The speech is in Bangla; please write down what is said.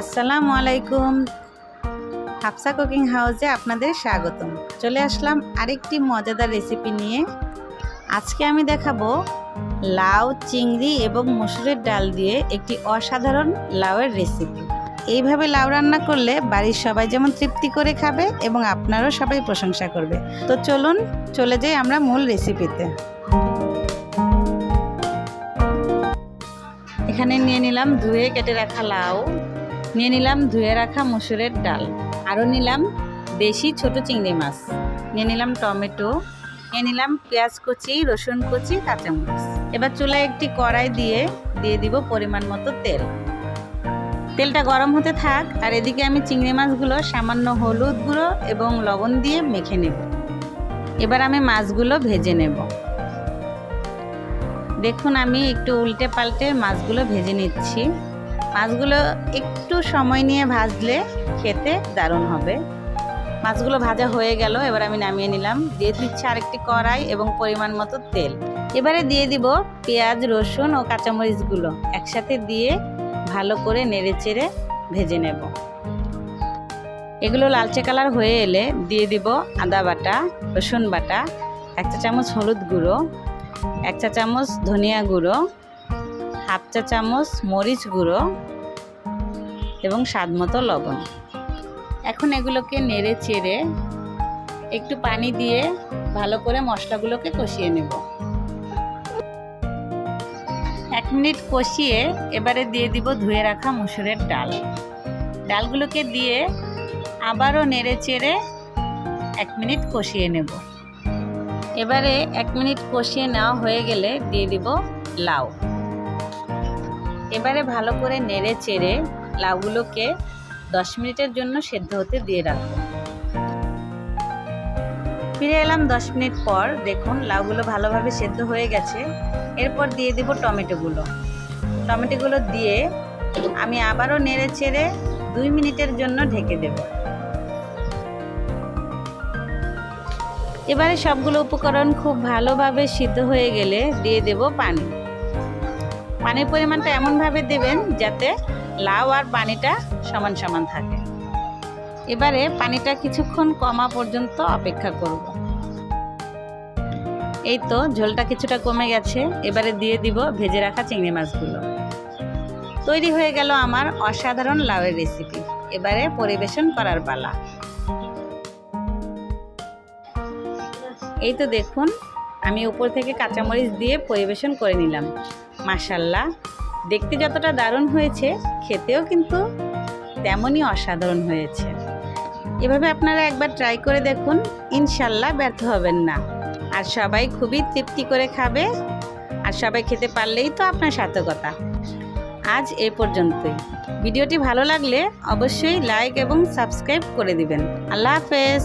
আসসালামু আলাইকুম। হাফসা কুকিং হাউসে আপনাদের স্বাগতম। চলে আসলাম আরেকটি মজাদার রেসিপি নিয়ে। আজকে আমি দেখাবো লাউ, চিংড়ি এবং মসুরের ডাল দিয়ে একটি অসাধারণ লাউয়ের রেসিপি। এইভাবে লাউ রান্না করলে বাড়ির সবাই যেমন তৃপ্তি করে খাবে এবং আপনারও সবাই প্রশংসা করবে। তো চলুন, চলে যাই আমরা মূল রেসিপিতে। এখানে নিয়ে নিলাম ধুয়ে কেটে রাখা লাউ। নিয়ে নিলাম ধুয়ে রাখা মসুরের ডাল। আরও নিলাম দেশি ছোট চিংড়ি মাছ। নিয়ে নিলাম টমেটো। নিয়ে নিলাম পেঁয়াজ কুচি, রসুন কুচি, কাঁচামরিচ। এবার চুলায় একটি কড়াই দিয়ে দিয়ে দিব পরিমাণ মতো তেল। তেলটা গরম হতে থাক, আর এদিকে আমি চিংড়ি মাছগুলো সামান্য হলুদ গুঁড়ো এবং লবণ দিয়ে মেখে নেব। এবার আমি মাছগুলো ভেজে নেব। দেখুন আমি একটু উল্টে পাল্টে মাছগুলো ভেজে নিচ্ছি। মাছগুলো একটু সময় নিয়ে ভাজলে খেতে দারুণ হবে। মাছগুলো ভাজা হয়ে গেল, এবার আমি নামিয়ে নিলাম। দিয়ে দিচ্ছি আরেকটি কড়াই এবং পরিমাণ মতো তেল। এবারে দিয়ে দিব পেঁয়াজ, রসুন ও কাঁচামরিচগুলো। একসাথে দিয়ে ভালো করে নেড়ে চেড়ে ভেজে নেব। এগুলো লালচে কালার হয়ে এলে দিয়ে দিব আদা বাটা, রসুন বাটা, এক চা চামচ হলুদ গুঁড়ো, এক চা চামচ ধনিয়া গুঁড়ো হাফ চা চামচ মরিচ গুঁড়ো এবং স্বাদ মতো লবণ। এখন এগুলোকে নেড়ে চেড়ে একটু পানি দিয়ে ভালো করে মশলাগুলোকে কষিয়ে নেব। এক মিনিট কষিয়ে এবারে দিয়ে দিব ধুয়ে রাখা মুসুরের ডাল। ডালগুলোকে দিয়ে আবারও নেড়ে চেড়ে এক মিনিট কষিয়ে নেব। এবারে এক মিনিট কষিয়ে নেওয়া হয়ে গেলে দিয়ে দিব লাউ। এবারে ভালো করে নেড়ে চেড়ে লাউগুলোকে দশ মিনিটের জন্য সেদ্ধ হতে দিয়ে রাখব। ফিরে এলাম দশ মিনিট পর। দেখুন, লাউগুলো ভালোভাবে সেদ্ধ হয়ে গেছে। এরপর দিয়ে দিব টমেটোগুলো। টমেটোগুলো দিয়ে আমি আবারও নেড়ে চেড়ে দুই মিনিটের জন্য ঢেকে দেব। এবারে সবগুলো উপকরণ খুব ভালোভাবে সিদ্ধ হয়ে গেলে দিয়ে দেব পানি। পানির পরিমাণটা এমনভাবে দেবেন যাতে লাউ আর পানিটা সমান সমান থাকে। এবারে পানিটা কিছুক্ষণ কমা পর্যন্ত অপেক্ষা করব। এই তো ঝোলটা কিছুটা কমে গেছে, এবারে দিয়ে দিব ভেজে রাখা চিংড়ি মাছগুলো। তৈরি হয়ে গেল আমার অসাধারণ লাউয়ের রেসিপি। এবারে পরিবেশন করার পালা। এই তো দেখুন আমি উপর থেকে কাঁচামরিচ দিয়ে পরিবেশন করে নিলাম। মাসাল্লাহ দেখতে যতটা দারুণ হয়েছে, খেতেও কিন্তু তেমনই অসাধারণ হয়েছে। এভাবে আপনারা একবার ট্রাই করে দেখুন, ইনশাল্লাহ ব্যর্থ হবেন না। আর সবাই খুবই তৃপ্তি করে খাবে, আর সবাই খেতে পারলেই তো আপনার সার্থকতা। আজ এ পর্যন্তই। ভিডিওটি ভালো লাগলে অবশ্যই লাইক এবং সাবস্ক্রাইব করে দিবেন। আল্লাহ হাফেজ।